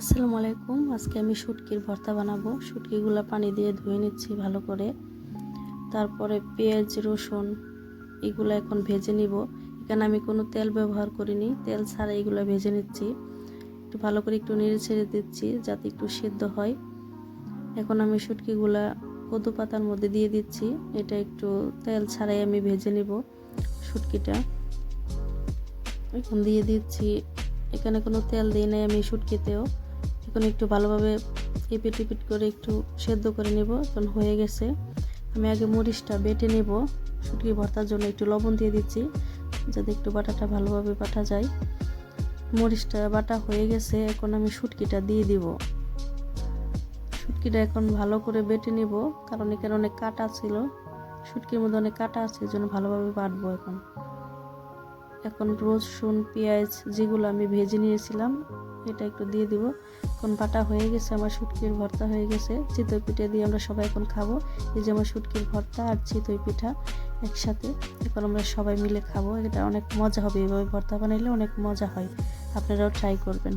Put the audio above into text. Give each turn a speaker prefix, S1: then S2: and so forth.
S1: আসসালামু আলাইকুম। আজকে আমি শুটকির ভর্তা বানাবো। শুটকিগুলো পানি দিয়ে ধুয়ে নিচ্ছি ভালো করে। তারপরে পেঁয়াজ, রসুন এগুলো এখন ভেজে নিব। এখানে আমি কোনো তেল ব্যবহার করিনি। তেল ছাড়া এগুলো ভেজে নিচ্ছি। একটু ভালো করে একটু নেড়ে ছেড়ে দিচ্ছি যাতে একটু সিদ্ধ হয়। এখন আমি শুটকিগুলা কদু পাতার মধ্যে দিয়ে দিচ্ছি। এটা একটু তেল ছাড়াই আমি ভেজে নিব শুটকিটা। এখন দিয়ে দিচ্ছি। এখানে কোনো তেল দিই নাই আমি শুটকিতেও। এখন একটু ভালোভাবে এপিট টিপিট করে একটু সেদ্ধ করে নেব, এখন হয়ে গেছে। আমি আগে মরিচটা বেটে নেব, শুটকি ভর্তার জন্য একটু লবণ দিয়ে দিচ্ছি, যাতে একটু বাটাটা ভালোভাবে বাটা যায়। মরিচটা বাটা হয়ে গেছে, এখন আমি শুটকিটা দিয়ে দিব। শুটকিটা এখন ভালো করে বেটে নেব, কারণ এখানে অনেক কাটা ছিল। শুটকির মধ্যে অনেক কাটা আছে, এই জন্য ভালোভাবে বাটবো এখন। এখন রসুন পেঁয়াজ যেগুলো আমি ভেজে নিয়েছিলাম, এটা একটু দিয়ে দিব। এখন বাটা হয়ে গেছে, আমার শুটকির ভর্তা হয়ে গেছে। চিতই পিঠা দিয়ে আমরা সবাই এখন খাব। এই যে আমার শুটকির ভর্তা আর চিতই পিঠা একসাথে, এখন আমরা সবাই মিলে খাব। এটা অনেক মজা হবে এভাবে ভর্তা বানাইলে, অনেক মজা হয়। আপনারাও ট্রাই করবেন।